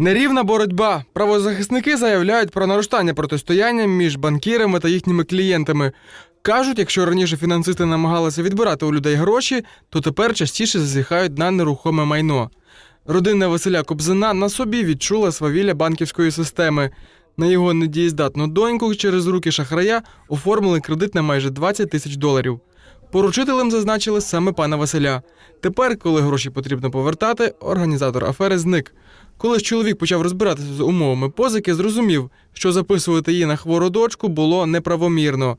Нерівна боротьба. Правозахисники заявляють про наростання протистояння між банкірами та їхніми клієнтами. Кажуть, якщо раніше фінансисти намагалися відбирати у людей гроші, то тепер частіше зазіхають на нерухоме майно. Родина Василя Кобзина на собі відчула свавілля банківської системи. На його недієздатну доньку через руки шахрая оформили кредит на майже 20 тисяч доларів. Поручителем зазначили саме пана Василя. Тепер, коли гроші потрібно повертати, організатор афери зник. Коли ж чоловік почав розбиратися з умовами позики, зрозумів, що записувати її на хвору дочку було неправомірно.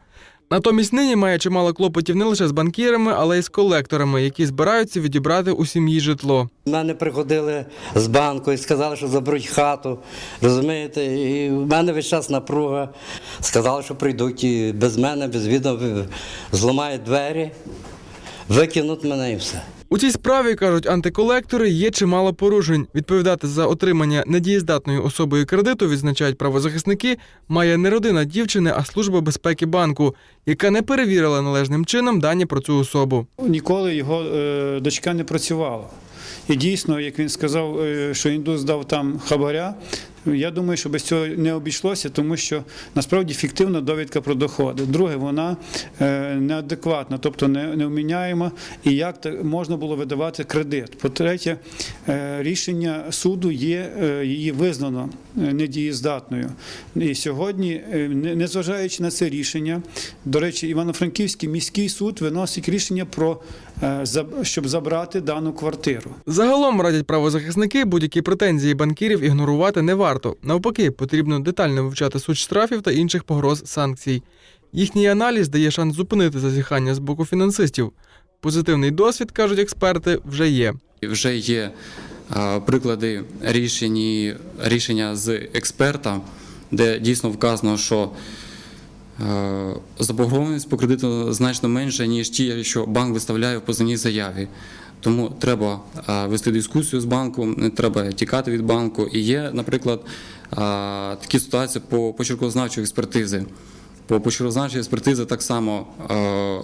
Натомість нині має чимало клопотів не лише з банкірами, але й з колекторами, які збираються відібрати у сім'ї житло. У мене приходили з банку і сказали, що заберуть хату. Розумієте, і в мене весь час напруга. Сказали, що прийдуть і без мене, без відома, зламають двері, викинуть мене і все. У цій справі кажуть антиколектори, є чимало порушень. Відповідати за отримання недієздатною особою кредиту, відзначають правозахисники, має не родина дівчини, а служба безпеки банку, яка не перевірила належним чином дані про цю особу. Ніколи його е, дочка не працювала. І дійсно, як він сказав, е, що індус дав там хабаря. Я думаю, що без цього не обійшлося, тому що насправді фіктивна довідка про доходи. Друге, вона е, неадекватна, тобто не, невміняєма, і як можна було видавати кредит. По-третє, е, рішення суду є, е, її визнано недієздатною. І сьогодні, не- незважаючи на це рішення, до речі, Івано-Франківський міський суд виносить рішення про щоб забрати дану квартиру. Загалом радять правозахисники будь-які претензії банкірів ігнорувати не варто. Навпаки, потрібно детально вивчати суть штрафів та інших погроз санкцій. Їхній аналіз дає шанс зупинити зазіхання з боку фінансистів. Позитивний досвід, кажуть експерти, вже є. Вже є е, приклади рішення, рішення з експерта, де дійсно вказано, що заборгованість по кредиту значно менша, ніж ті, що банк виставляє в позивній заяві. Тому треба е, вести дискусію з банком, не треба тікати від банку. І є, наприклад, е, такі ситуації по почеркознавчої експертизи. По почеркознавчій експертизі так само е,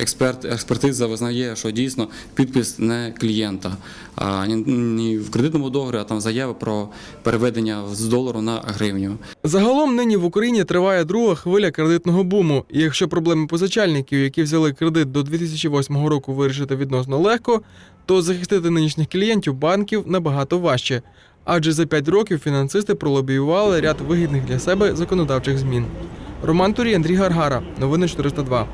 експерт, експертиза визнає, що дійсно підпис не клієнта, а ні в кредитному договорі, а там заява про переведення з долару на гривню. Загалом нині в Україні триває друга хвиля кредитного буму. І якщо проблеми позичальників, які взяли кредит до 2008 року, вирішити відносно легко, то захистити нинішніх клієнтів банків набагато важче. Адже за 5 років фінансисти пролобіювали ряд вигідних для себе законодавчих змін. Роман Турій, Андрій Гаргара. Новини 402.